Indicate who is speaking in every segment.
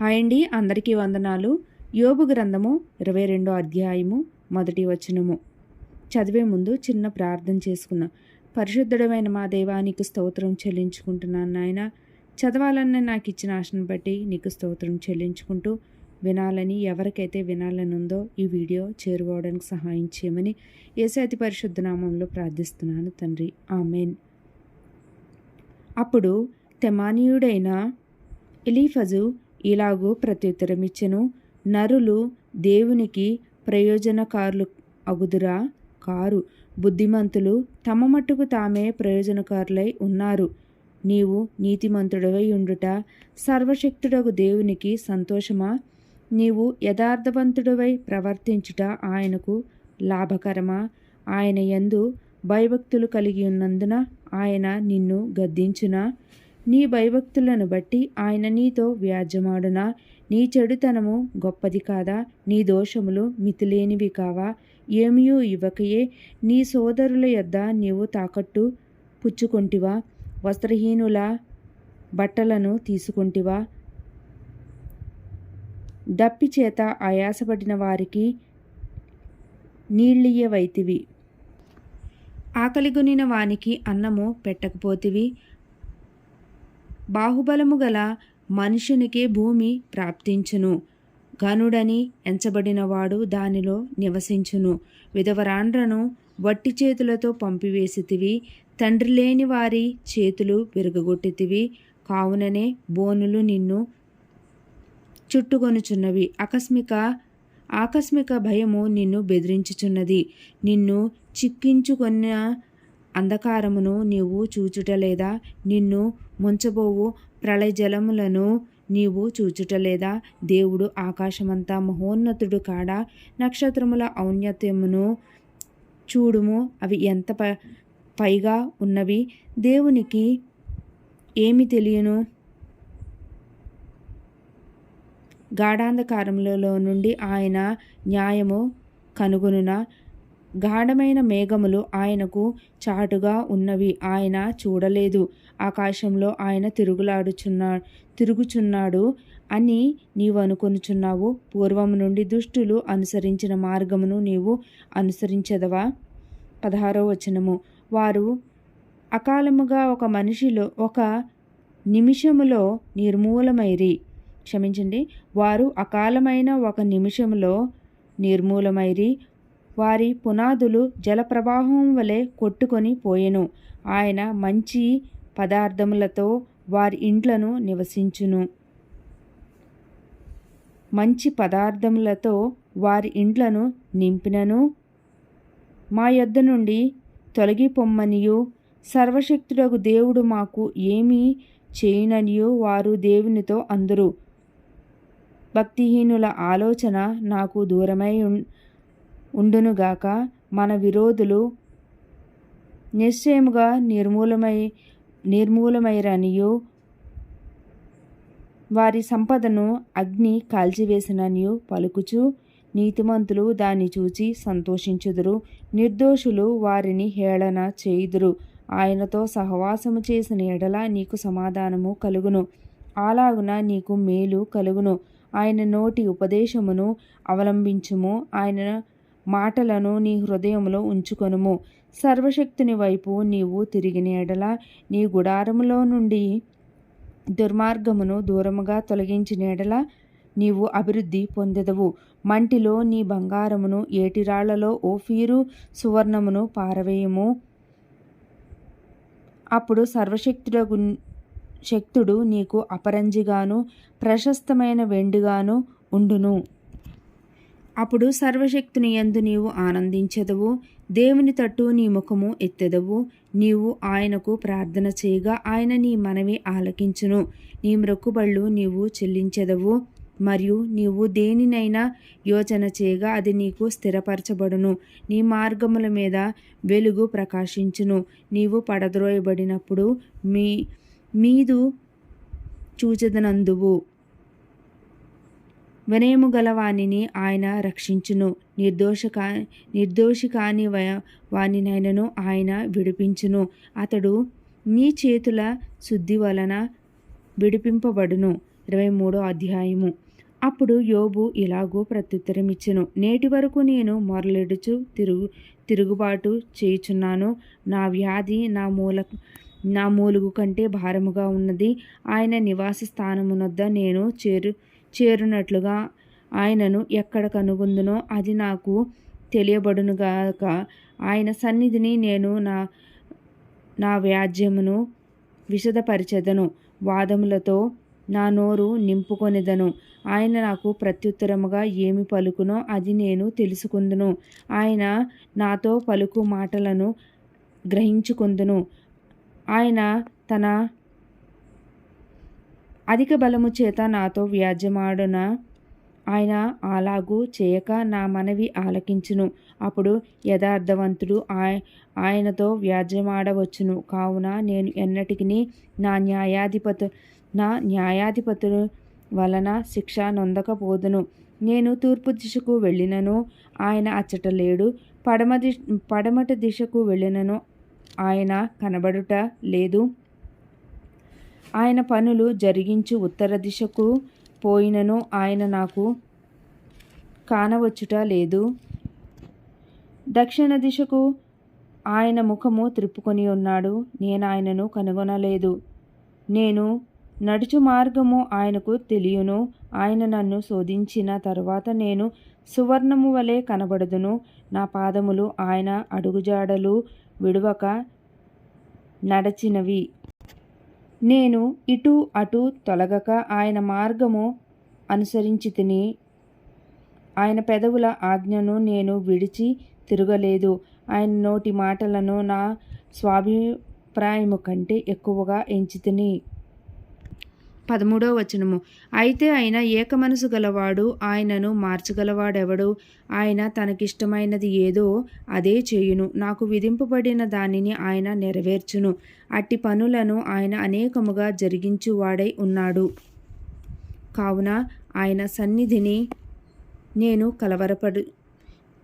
Speaker 1: Hi అండి అందరికీ వందనాలు. యోబు గ్రంథము ఇరవై రెండో అధ్యాయము మొదటి వచనము. చదివే ముందు చిన్న ప్రార్థన చేసుకుందాం. పరిశుద్ధుడమైన మా దేవానికి స్తోత్రం చెల్లించుకుంటున్నాను నాయన. చదవాలన్న నాకు ఇచ్చిన ఆశను బట్టి నీకు స్తోత్రం చెల్లించుకుంటూ వినాలని ఎవరికైతే వినాలని ఉందో ఈ వీడియో చేరుకోవడానికి సహాయం చేయమని ఏసాతి పరిశుద్ధ నామంలో ప్రార్థిస్తున్నాను తండ్రి. ఆమెన్. అప్పుడు తెమానీయుడైన ఎలీఫజు ఇలాగూ ప్రత్యుత్తరమిచ్చెను నరులు దేవునికి ప్రయోజనకారులు అగుదురా? కారు. బుద్ధిమంతులు తమ మట్టుకు తామే ప్రయోజనకారులై ఉన్నారు. నీవు నీతిమంతుడవై ఉండుట సర్వశక్తుడగు దేవునికి సంతోషమా? నీవు యథార్థవంతుడవై ప్రవర్తించుట ఆయనకు లాభకరమా? ఆయన యందు భయభక్తులు కలిగి ఉన్నందున ఆయన నిన్ను గద్దించునా? నీ భయభక్తులను బట్టి ఆయన నీతో వ్యాజ్యమాడునా? నీ చెడుతనము గొప్పది కాదా? నీ దోషములు మితిలేనివి కావా? ఏమియూ ఇవ్వకయే? నీ సోదరుల యొద్ద నీవు తాకట్టు పుచ్చుకొంటివా? వస్త్రహీనుల బట్టలను తీసుకుంటివా? దప్పి చేత ఆయాసపడిన వారికి నీళ్ళియ్యవైతివి ఆకలిగొనిన వానికి అన్నము పెట్టకపోతివి. బాహుబలము గల మనుషునికే భూమి ప్రాప్తించును. గనుడని ఎంచబడినవాడు దానిలో నివసించును. విధవరాండ్రను వట్టి చేతులతో పంపివేసితివి తండ్రి లేని వారి చేతులు విరగగొట్టితివి కావుననే బోనులు నిన్ను చుట్టుకొనుచున్నవి. ఆకస్మిక ఆకస్మిక భయము నిన్ను బెదిరించుచున్నది. నిన్ను చిక్కించుకున్న అంధకారమును నీవు చూచుటలేదా? నిన్ను ముంచబోవు ప్రళయజలములను నీవు చూచుటలేదా? దేవుడు ఆకాశమంతా మహోన్నతుడు కాడా? నక్షత్రముల ఔన్నత్యమును చూడుము అవి ఎంత ప పైగా ఉన్నవి? దేవునికి ఏమి తెలియను? గాఢాంధకారములలో నుండి ఆయన న్యాయము కనుగొనున? గాఢమైన మేఘములు ఆయనకు చాటుగా ఉన్నవి. ఆయన చూడలేదు. ఆకాశంలో ఆయన తిరుగులాడుచున్నా తిరుగుచున్నాడు అని నీవు అనుకొనుచున్నావు. పూర్వం నుండి దుష్టులు అనుసరించిన మార్గమును నీవు అనుసరించదవా? పదహారో వచనము. వారు అకాలముగా ఒక మనిషిలో ఒక నిమిషములో నిర్మూలమైరి. క్షమించండి. వారు అకాలమైన ఒక నిమిషంలో నిర్మూలమైరి. వారి పునాదులు జలప్రవాహం వలె కొట్టుకొని పోయెను. ఆయన మంచి పదార్థములతో వారి ఇండ్లను నివసించును. మంచి పదార్థములతో వారి ఇండ్లను నింపినను. మా యొద్ద నుండి తొలగిపొమ్మనియు. సర్వశక్తుడకు దేవుడు మాకు ఏమీ చేయననియు వారు దేవునితో అందరు. భక్తిహీనుల ఆలోచన నాకు దూరమై ఉండునుగాక మన విరోధులు నిశ్చయముగా నిర్మూలమై నిర్మూలమైరనియు. వారి సంపదను అగ్ని కాల్చివేసిననియు పలుకుచు. నీతిమంతులు దాన్ని చూచి సంతోషించుదురు. నిర్దోషులు వారిని హేళన చేయుదురు. ఆయనతో సహవాసము చేసిన ఎడల నీకు సమాధానము కలుగును. అలాగున నీకు మేలు కలుగును. ఆయన నోటి ఉపదేశమును అవలంబించుము. ఆయన మాటలను నీ హృదయంలో ఉంచుకొనుము. సర్వశక్తుని వైపు నీవు తిరిగిన ఎడల నీ గుడారములో నుండి దుర్మార్గమును దూరముగా తొలగించిన ఎడల నీవు అభివృద్ధి పొందెదవు. మంటిలో నీ బంగారమును ఏటిరాళ్ళలో ఓఫీరు సువర్ణమును పారవేయము. అప్పుడు సర్వశక్తుడగు శక్తుడు నీకు అపరంజిగాను ప్రశస్తమైన వెండిగాను ఉండును. అప్పుడు సర్వశక్తిని ఎందు నీవు ఆనందించదవు దేవుని తట్టు నీ ముఖము ఎత్తెదవు. నీవు ఆయనకు ప్రార్థన చేయగా ఆయన నీ మనవి ఆలకించును. నీ మ్రొక్కుబళ్ళు నీవు చెల్లించెదవు మరియు నీవు దేనినైనా యోచన చేయగా అది నీకు స్థిరపరచబడును. నీ మార్గముల మీద వెలుగు ప్రకాశించును. నీవు పడద్రోయబడినప్పుడు మీ మీదు చూచదనందువు. వినయము గలవాణిని ఆయన రక్షించును. నిర్దోష కా నిర్దోషి కాని వానినైనను ఆయన విడిపించును. అతడు నీ చేతుల శుద్ధి వలన విడిపింపబడును. ఇరవై మూడో అధ్యాయము. అప్పుడు యోబు ఇలాగూ ప్రత్యుత్తరమిచ్చెను. నేటి వరకు నేను మొరలెడుచు తిరుగు తిరుగుబాటు చేయుచున్నాను. నా వ్యాధి నా మూల నా మూలుగు కంటే భారముగా ఉన్నది. ఆయన నివాస స్థానమునొద్ద నేను చేరు చేరునట్లుగా ఆయనను ఎక్కడ కనుగొందునో అది నాకు తెలియబడునుగాక ఆయన సన్నిధిని నేను నా నా వ్యాజ్యమును విశదపరిచెదను. వాదములతో నా నోరు నింపుకొనిదను. ఆయన నాకు ప్రత్యుత్తరముగా ఏమి పలుకునో అది నేను తెలుసుకుందును. ఆయన నాతో పలుకు మాటలను గ్రహించుకుందును. ఆయన తన అధిక బలము చేత నాతో వ్యాజ్యమాడున ఆయన అలాగూ చేయక నా మనవి ఆలకించును. అప్పుడు యథార్థవంతుడు ఆయనతో వ్యాజ్యమాడవచ్చును. కావున నేను ఎన్నటికి నా న్యాయాధిపతు నా న్యాయాధిపతుల వలన శిక్ష నొందకపోదును. నేను తూర్పు దిశకు వెళ్ళినను ఆయన అచ్చట లేడు. పడమ దిశ పడమట దిశకు వెళ్ళినను ఆయన కనబడుట లేదు. ఆయన పనులు జరిగించు ఉత్తర దిశకు పోయినను ఆయన నాకు కానవచ్చుట లేదు. దక్షిణ దిశకు ఆయన ముఖము త్రిప్పుకొని ఉన్నాడు. నేను ఆయనను కనుగొనలేదు. నేను నడుచు మార్గము ఆయనకు తెలియను. ఆయన నన్ను శోధించిన తర్వాత నేను సువర్ణము వలె కనబడదును. నా పాదములు ఆయన అడుగుజాడలు విడువక నడచినవి. నేను ఇటు అటు తొలగక ఆయన మార్గము అనుసరించి తిని ఆయన పెదవుల ఆజ్ఞను నేను విడిచి తిరగలేదు. ఆయన నోటి మాటలను నా స్వాభిప్రాయము కంటే ఎక్కువగా ఎంచితిని. పదమూడవ వచనము. అయితే ఆయన ఏక మనసు గలవాడు ఆయనను మార్చగలవాడెవడు? ఆయన తనకిష్టమైనది ఏదో అదే చేయును. నాకు విధింపబడిన దానిని ఆయన నెరవేర్చును. అట్టి పనులను ఆయన అనేకముగా జరిగించువాడై ఉన్నాడు. కావున ఆయన సన్నిధిని నేను కలవరపడు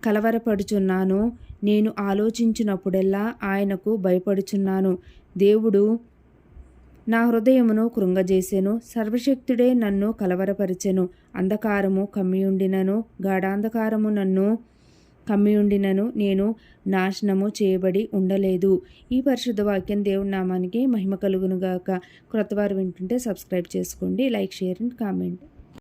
Speaker 1: కలవరపడుచున్నాను. నేను ఆలోచించినప్పుడెల్లా ఆయనకు భయపడుచున్నాను. దేవుడు నా హృదయమును కృంగజేసెను సర్వశక్తుడే నన్ను కలవరపరిచెను అంధకారము కమ్మియుండినను గాఢాంధకారము నన్ను కమ్మియుండినను నేను నాశనము చేయబడి ఉండలేదు. ఈ పరిశుద్ధ వాక్యం దేవుని నామానికి మహిమ కలుగునుగాక. క్రొత్తవారు వింటుంటే సబ్స్క్రైబ్ చేసుకోండి లైక్ షేర్ అండ్ కామెంట్.